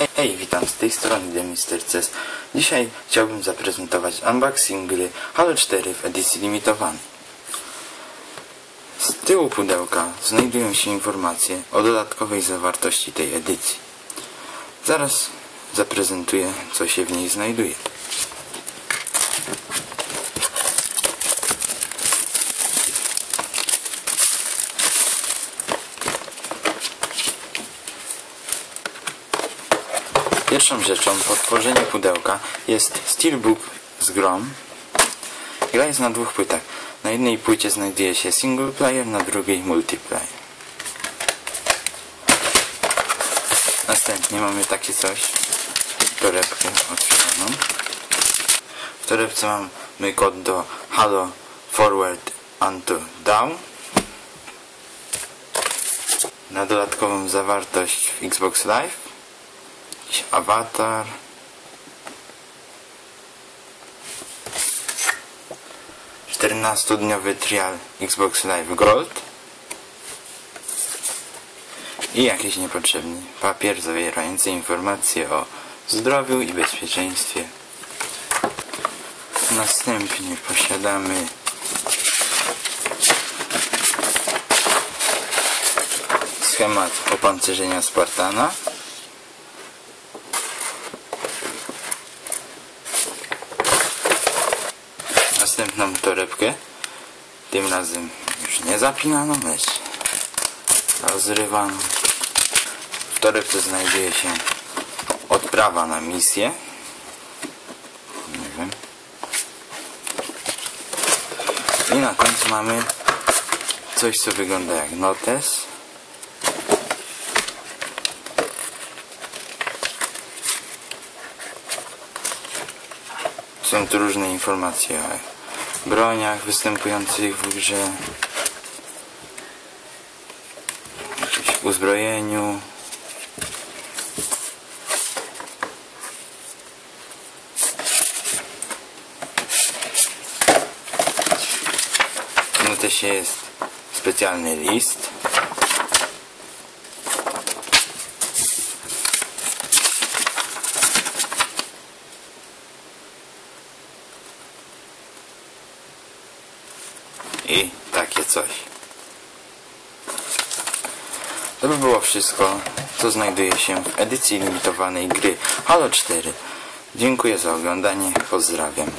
Hej, witam z tej strony Demisterces. Dzisiaj chciałbym zaprezentować unboxing gry Halo 4 w edycji limitowanej. Z tyłu pudełka znajdują się informacje o dodatkowej zawartości tej edycji. Zaraz zaprezentuję, co się w niej znajduje. Pierwszą rzeczą po otworzeniu pudełka jest Steelbook z grom. Gra jest na dwóch płytach. Na jednej płycie znajduje się single player, na drugiej multiplayer. Następnie mamy takie coś. Torebkę otwieraną. W torebce mamy kod do Halo Forward Unto Down. Na dodatkową zawartość w Xbox Live jakiś awatar. Czternastodniowy trial Xbox Live Gold. I jakiś niepotrzebny papier zawierający informacje o zdrowiu i bezpieczeństwie. Następnie posiadamy schemat opancerzenia Spartana. Następną torebkę. Tym razem już nie zapinaną, lecz rozrywaną. W torebce znajduje się odprawa na misję. Nie wiem. I na końcu mamy coś, co wygląda jak notes. Są tu różne informacje broniach występujących w grze, jakimś uzbrojeniu. W notesie jest specjalny list. I takie coś. To by było wszystko, co znajduje się w edycji limitowanej gry Halo 4. Dziękuję za oglądanie, pozdrawiam.